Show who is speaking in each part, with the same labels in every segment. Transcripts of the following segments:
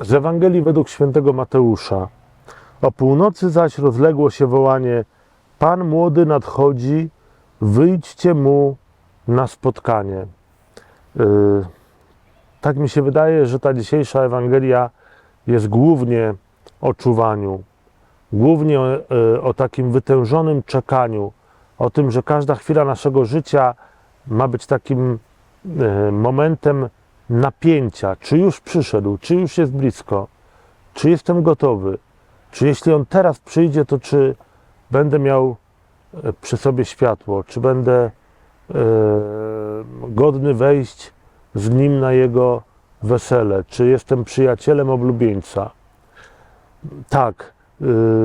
Speaker 1: Z Ewangelii według świętego Mateusza. O północy zaś rozległo się wołanie: Pan młody nadchodzi, wyjdźcie mu na spotkanie. Yy, tak mi się wydaje, że ta dzisiejsza Ewangelia jest głównie o czuwaniu, głównie o, yy, o takim wytężonym czekaniu, o tym, że każda chwila naszego życia ma być takim yy, momentem napięcia, czy już przyszedł, czy już jest blisko, czy jestem gotowy, czy jeśli on teraz przyjdzie, to czy będę miał e, przy sobie światło, czy będę e, godny wejść z nim na jego wesele, czy jestem przyjacielem oblubieńca. Tak,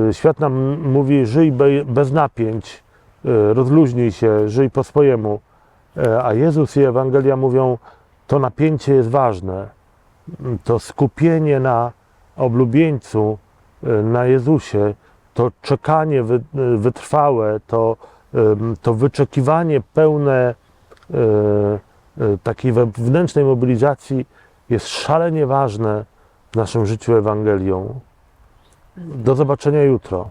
Speaker 1: e, świat nam mówi, żyj be, bez napięć, rozluźnij się, żyj po swojemu, a Jezus i Ewangelia mówią, to napięcie jest ważne. To skupienie na oblubieńcu, e, na Jezusie, to czekanie e, wytrwałe, to, to wyczekiwanie pełne e, takiej wewnętrznej mobilizacji jest szalenie ważne w naszym życiu Ewangelią. Do zobaczenia jutro.